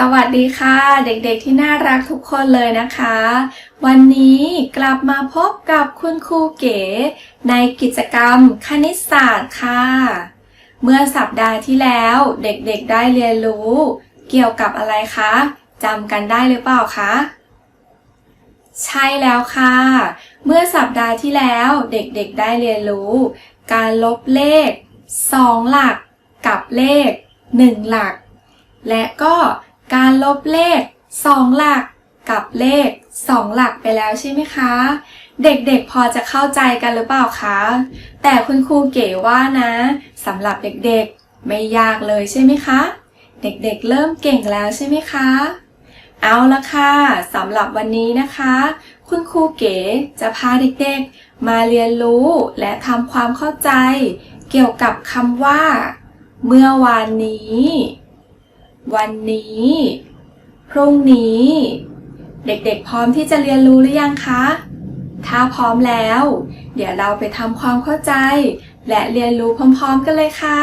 สวัสดีค่ะ เด็กๆที่น่ารักทุกคนเลยนะคะ วันนี้กลับมาพบกับคุณครูเก๋ในกิจกรรมคณิตศาสตร์ค่ะ เมื่อสัปดาห์ที่แล้วเด็กๆได้เรียนรู้ เกี่ยวกับอะไรคะจำกันได้หรือเปล่าคะใช่แล้วค่ะ เมื่อสัปดาห์ที่แล้วเด็กๆได้เรียนรู้ การลบเลข 2 หลักกับเลข 1 หลัก และก็ การลบเลข 2 หลักกับเลข 2 หลักไปแล้วใช่ไหมคะ เด็กๆพอจะเข้าใจกันหรือเปล่าคะ แต่คุณครูเก๋ว่านะสำหรับเด็กๆไม่ยากเลยใช่ไหมคะ เด็กๆเริ่มเก่งแล้วใช่ไหมคะ เอาละค่ะสำหรับวันนี้นะคะ คุณครูเก๋จะพาเด็กๆ มาเรียนรู้และทำความเข้าใจ เกี่ยวกับคำว่า เมื่อวานนี้ วันนี้ พรุ่งนี้ เด็กๆ พร้อมที่จะเรียนรู้หรือยังคะ ถ้าพร้อมแล้ว เดี๋ยวเราไปทำความเข้าใจ และเรียนรู้พร้อม ๆ กันเลยค่ะ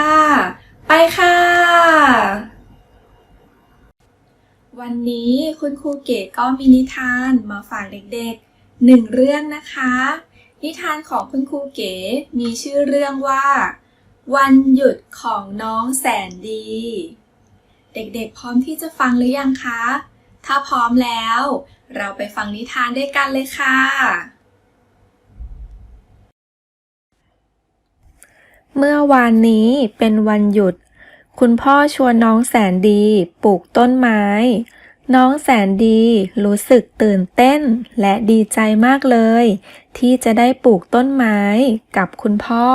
ไปค่ะ วันนี้คุณครูเก๋ก็มีนิทานมาฝากเด็กๆหนึ่งเรื่องนะคะ นิทานของคุณครูเก๋มีชื่อเรื่องว่า วันหยุดของน้องแสนดี เด็กๆ พร้อมที่จะฟังหรือยังคะ ถ้าพร้อมแล้ว เราไปฟังนิทานด้วยกันเลยค่ะ เมื่อวานนี้เป็นวันหยุด คุณพ่อชวนน้องแสนดีปลูกต้นไม้ น้องแสนดีรู้สึกตื่นเต้นและดีใจมากเลย ที่จะได้ปลูกต้นไม้กับคุณพ่อ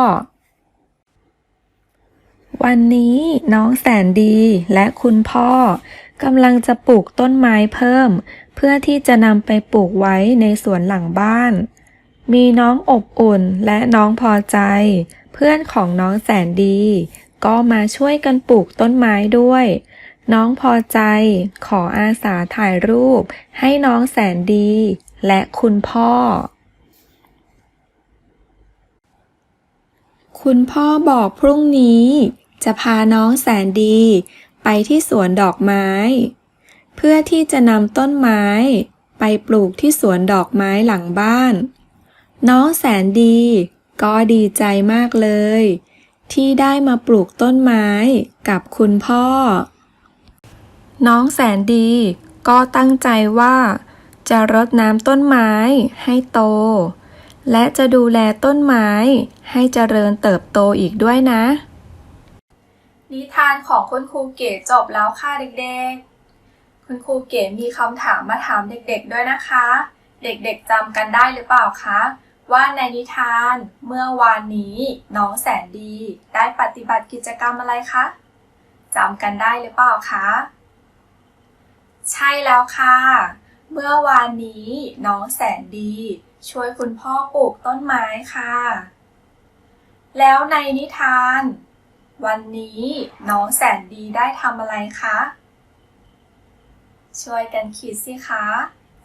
วันนี้น้องแสนดีและคุณพ่อกำลังจะปลูกต้นไม้เพิ่ม เพื่อที่จะนำไปปลูกไว้ในสวนหลังบ้าน มีน้องอบอุ่นและน้องพอใจ เพื่อนของน้องแสนดี ก็มาช่วยกันปลูกต้นไม้ด้วย น้องพอใจขออาสาถ่ายรูปให้น้องแสนดี และคุณพ่อคุณพ่อบอกพรุ่งนี้ จะพาน้องแสนดีไปที่สวนดอกไม้ เพื่อที่จะนำต้นไม้ ไปปลูกที่สวนดอกไม้หลังบ้าน น้องแสนดีก็ดีใจมากเลย ที่ได้มาปลูกต้นไม้กับคุณพ่อ น้องแสนดีก็ตั้งใจว่า จะรดน้ำต้นไม้ให้โต และจะดูแลต้นไม้ให้เจริญเติบโตอีกด้วยนะ นิทานของคุณครูเก๋จบแล้วค่ะเด็กๆ คุณครูเก๋มีคำถามมาถามเด็กๆด้วยนะคะ เด็กๆจำกันได้หรือเปล่าคะ ว่าในนิทานเมื่อวานนี้น้องแสนดี ได้ปฏิบัติกิจกรรมอะไรคะจำกันได้หรือเปล่าคะ ใช่แล้วค่ะ เมื่อวานนี้น้องแสนดี ช่วยคุณพ่อปลูกต้นไม้ค่ะ แล้วในนิทาน วันนี้น้องแสนดีได้ทำอะไรคะ ช่วยกันคิดสิคะ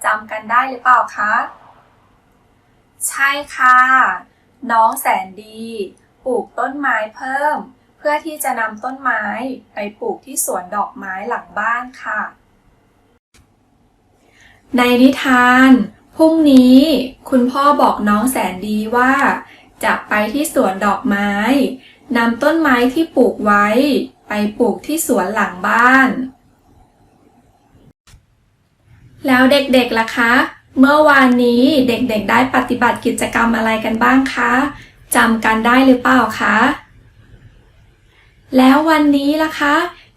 จำกันได้หรือเปล่าคะ ใช่ค่ะ น้องแสนดี ปลูกต้นไม้เพิ่ม เพื่อที่จะนำต้นไม้ไปปลูกที่สวนดอกไม้หลังบ้านค่ะ ในนิทานพรุ่งนี้คุณพ่อบอกน้องแสนดีว่า จะไปที่สวนดอกไม้ นำต้นไม้ที่ปลูกไว้ ไปปลูกที่สวนหลังบ้าน แล้วเด็กๆล่ะคะ เมื่อวานนี้เด็กๆได้ปฏิบัติกิจกรรมอะไรกันบ้างคะจำกันได้หรือเปล่าคะ แล้ววันนี้ล่ะคะ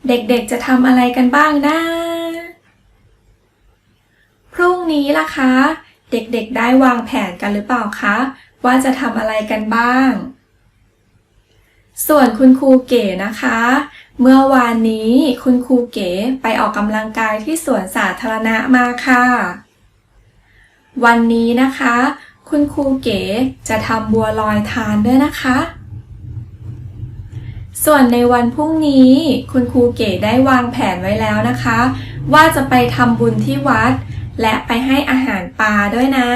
เด็กๆจะทำอะไรกันบ้างนะพรุ่งนี้ล่ะคะ เด็กๆได้วางแผนกันหรือเปล่าคะ ว่าจะทำอะไรกันบ้าง ส่วนคุณครูเก๋นะคะ เมื่อวานนี้คุณครูเก๋ไปออกกำลังกายที่สวนสาธารณะมาค่ะ วันนี้นะคะ คุณครูเก๋จะทำบัวลอยทานด้วยนะคะ ส่วนในวันพรุ่งนี้คุณครูเก๋ได้วางแผนไว้แล้วนะคะ ว่าจะไปทำบุญที่วัด และไปให้อาหารปลาด้วยนะ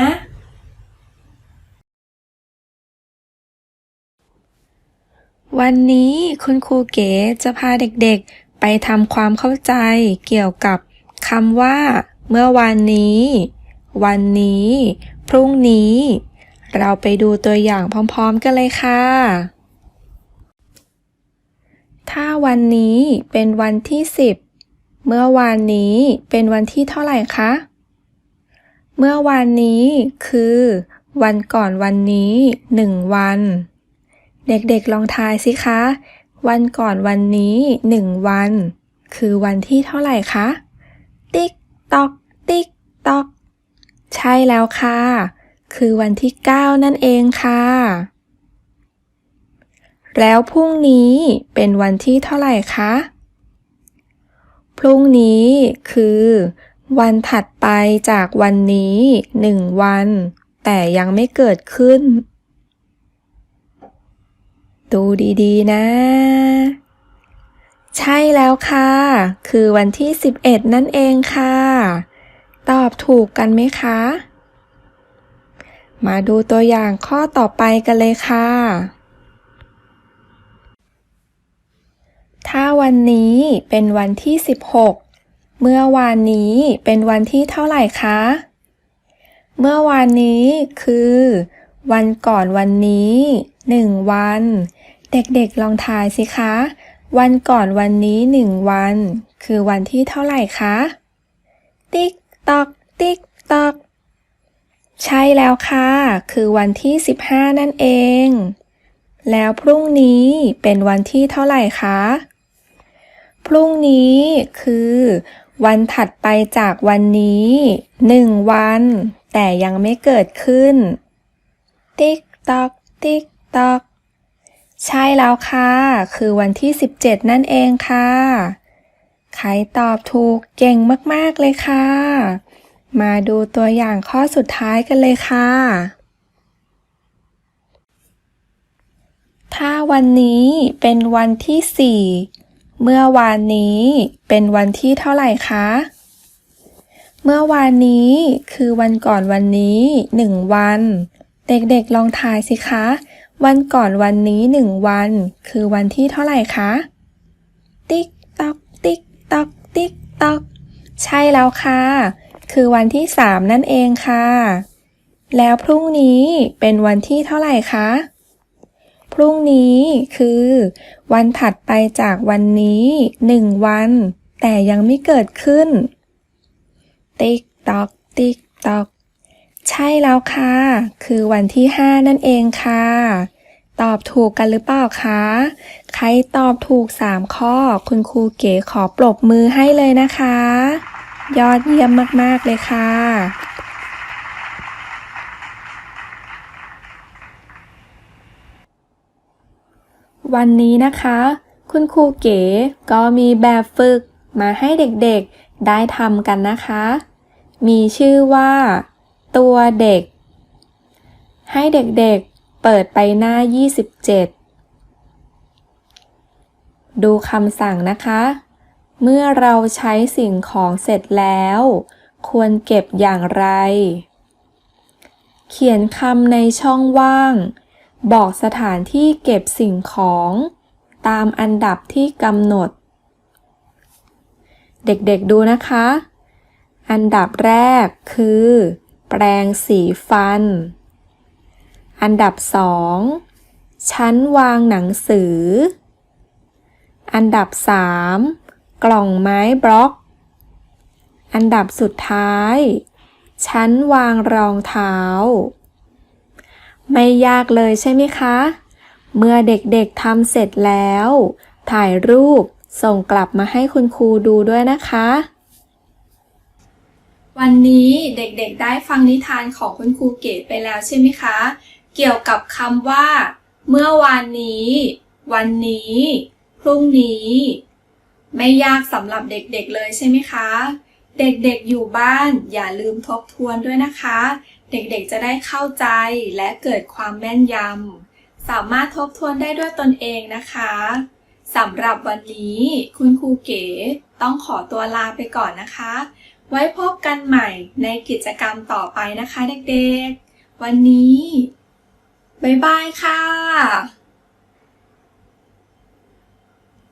วันนี้คุณครูเก๋จะพาเด็กๆ ไปทำความเข้าใจเกี่ยวกับคำว่า เมื่อวานนี้ วันนี้ พรุ่งนี้ เราไปดูตัวอย่างพร้อมๆกันเลยค่ะ ถ้าวันนี้เป็นวันที่สิบเมื่อวานนี้เป็นวันที่เท่าไหร่คะ เมื่อวานนี้คือ วันก่อนวันนี้หนึ่งวัน เด็กๆลองทายสิคะ วันก่อนวันนี้หนึ่งวัน คือวันที่เท่าไหร่คะ ติ๊กตอก ติ๊กตอก ใช่แล้วค่ะ คือวันที่ 9 นั่นเองค่ะ แล้วพรุ่งนี้เป็นวันที่เท่าไหร่คะ พรุ่งนี้คือวันถัดไปจากวันนี้หนึ่งวัน แต่ยังไม่เกิดขึ้น ดูดีๆ นะ ใช่แล้วค่ะ คือวันที่ 11 นั่นเองค่ะ ตอบถูกกันไหมคะ มาดูตัวอย่างข้อต่อไปกันเลยค่ะ ถ้าวันนี้เป็นวันที่ 16 เมื่อวานนี้เป็นวันที่เท่าไหร่คะ เมื่อวานนี้คือ วันก่อนวันนี้หนึ่งวัน เด็กๆลองทายสิคะ วันก่อนวันนี้หนึ่งวัน คือวันที่เท่าไหร่คะ ติ๊กตอก ติ๊กตอก ใช่แล้วค่ะ คือวันที่ 15 นั่นเอง แล้วพรุ่งนี้เป็นวันที่เท่าไหร่คะ พรุ่งนี้คือ วันถัดไปจากวันนี้หนึ่งวัน แต่ยังไม่เกิดขึ้น ติ๊กตอก ติ๊กตอก ใช่แล้วค่ะ คือวันที่ 17 นั่นเองค่ะ ใครตอบถูกเก่งมากๆเลยค่ะ มาดูตัวอย่างข้อสุดท้ายกันเลยค่ะ ถ้าวันนี้เป็นวันที่ 4 เมื่อวานนี้เป็นวันที่เท่าไหร่คะ เมื่อวานนี้คือวันก่อนวันนี้หนึ่งวัน เด็กๆลองทายสิคะ วันก่อนวันนี้หนึ่งวัน คือวันที่เท่าไหร่คะ ติ๊กตอก ติ๊กตอก ติ๊กตอก ใช่แล้วค่ะ คือวันที่สามนั่นเองค่ะ แล้วพรุ่งนี้เป็นวันที่เท่าไหร่คะ พรุ่งนี้คือ วันถัดไปจากวันนี้หนึ่งวัน แต่ยังไม่เกิดขึ้น ติ๊กตอก ติ๊กตอก ใช่แล้วค่ะ คือวันที่ห้านั่นเองค่ะ ตอบถูกกันหรือเปล่าคะ ใครตอบถูกสามข้อ คุณครูเก๋ขอปรบมือให้เลยนะคะ ยอดเยี่ยมมาก ๆ เลยค่ะ วันนี้นะคะ คุณครูเก๋ก็มีแบบฝึกมาให้เด็กๆได้ทำกันนะคะ มีชื่อว่า ตัวเด็ก ให้เด็กๆเปิดไปหน้า 27 ดูคำสั่งนะคะ เมื่อเราใช้สิ่งของเสร็จแล้ว ควรเก็บอย่างไร เขียนคำในช่องว่าง บอกสถานที่เก็บสิ่งของตามอันดับที่กำหนด เด็กๆดูนะคะ อันดับแรกคือ แปรงสีฟัน อันดับสองชั้นวางหนังสือ อันดับสามกล่องไม้บล็อก อันดับสุดท้าย ชั้นวางรองเท้า ไม่ยากเลยใช่ไหมคะ เมื่อเด็กๆทำเสร็จแล้ว ถ่ายรูปส่งกลับมาให้คุณครูดูด้วยนะคะ วันนี้เด็กๆได้ฟังนิทานของคุณครูเก๋ไปแล้วใช่ไหมคะ เกี่ยวกับคำว่า เมื่อวานนี้ วันนี้ พรุ่งนี้ ไม่ยากสำหรับเด็กๆเลยใช่ไหมคะ เด็กๆอยู่บ้านอย่าลืมทบทวนด้วยนะคะ เด็กๆจะได้เข้าใจและเกิดความแม่นยำสามารถทบทวนได้ด้วยตนเองนะคะสำหรับวันนี้ คุณครูเก๋ต้องขอตัวลาไปก่อนนะคะ ไว้พบกันใหม่ในกิจกรรมต่อไปนะคะเด็กๆ วันนี้ บ๊ายบายค่ะ